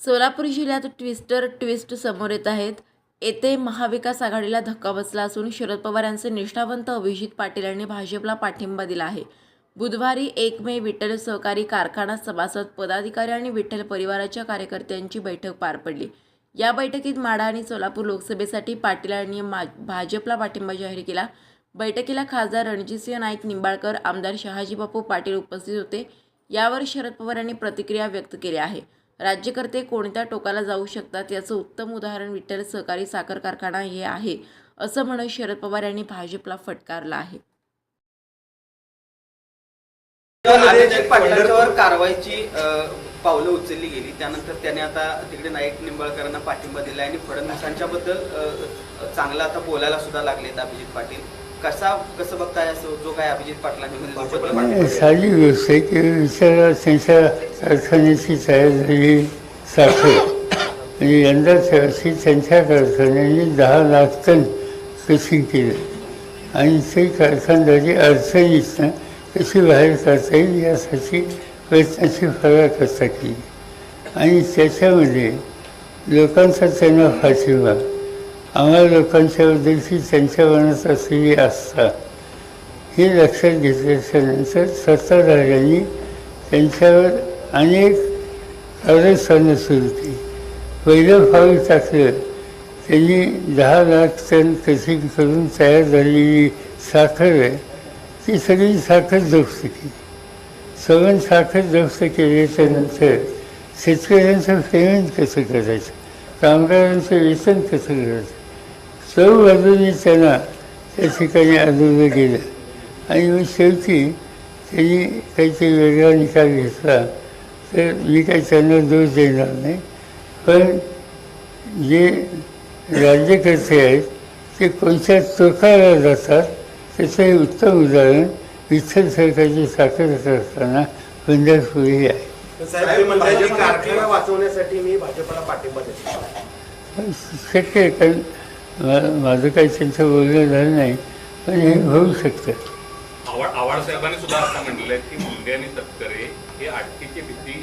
सोलापूर जिल्ह्यात twister twist समोर येत आहेत. येथे महाविकास आघाडीला धक्का बसला असून शरद पवार यांचे निष्ठावंत अभिजित पाटील यांनी भाजपला पाठिंबा दिला आहे. बुधवारी एक मे विठ्ठल सहकारी कारखाना सभासद पदाधिकारी आणि विठ्ठल परिवाराच्या कार्यकर्त्यांची बैठक पार पडली. या बैठकीत माढा आणि सोलापूर लोकसभेसाठी पाटील यांनी मा भाजपला पाठिंबा जाहीर केला. बैठकीला खासदार रणजितसिंह नाईक निंबाळकर आमदार शहाजी बापू पाटील उपस्थित होते. यावर शरद पवार यांनी प्रतिक्रिया व्यक्त केली आहे. राज्यकर्ते कोणत्या टोकाला जाऊ शकतात याचं उत्तम उदाहरण विठ्ठल सहकारी साखर कारखाना हे आहे असं म्हणत शरद पवार यांनी भाजपला फटकारला आहे. अभिजित कारवाईची पावलं उचलली गेली. त्यानंतर त्याने आता तिकडे नाईक निंबाळकरांना पाठिंबा दिला आणि फडणवीसांच्या बद्दल चांगलं आता बोलायला सुद्धा लागलेत अभिजित पाटील. कसा कसं बघताय असं जो काय अभिजित पाटलांनी साधी गोष्ट आहे की विचार त्यांच्या कारखान्याची तयार झालेली साखर आणि यंदा वर्षी त्यांच्या कारखान्याने दहा लाख टन कसिंग केलं. आणि ते कारखानदारी अडचणीतनं कशी बाहेर काढता येईल यासाठी प्रयत्नाची फराकर्ता केली. आणि त्याच्यामध्ये लोकांचा त्यांना पाठिंबा. आम्हाला लोकांच्याबद्दलची त्यांच्या मनात असलेली आस्था हे लक्षात घेतल्याच्या नंतर सत्ताधाऱ्यांनी त्यांच्यावर अनेक अडचण सुरू केली. पहिलं फावी टाकलं. त्यांनी दहा लाख टन कथित करून तयार झालेली साखर आहे. ती सगळी साखर जप्त केली. सगळं साखर जप्त केल्याच्यानंतर शेतकऱ्यांचं पेमेंट कसं करायचं? कामगारांचं वेतन कसं करायचं? सर्व बाजूनी त्यांना त्या ठिकाणी आढळलं गेलं आणि मग शेवटी त्यांनी काहीतरी वेगळा निकाल घेतला. तर मी काही त्यांना दोष देणार नाही. पण जे राज्यकर्ते आहेत ते कोणत्या टोकाला जातात त्याचं हे उत्तम उदाहरण विठ्ठल सरकारची साखर आहे. मी भाजपला पाठिंबा देतो. शक्य आहे कारण मा- माझं काही त्यांचं बोलणं झालं नाही पण हे होऊ शकतं. आवाड आवड साहेबांनी सुद्धा असं म्हटलेलं आहे की मुंडे आणि तटकरे हे अटकेची भीती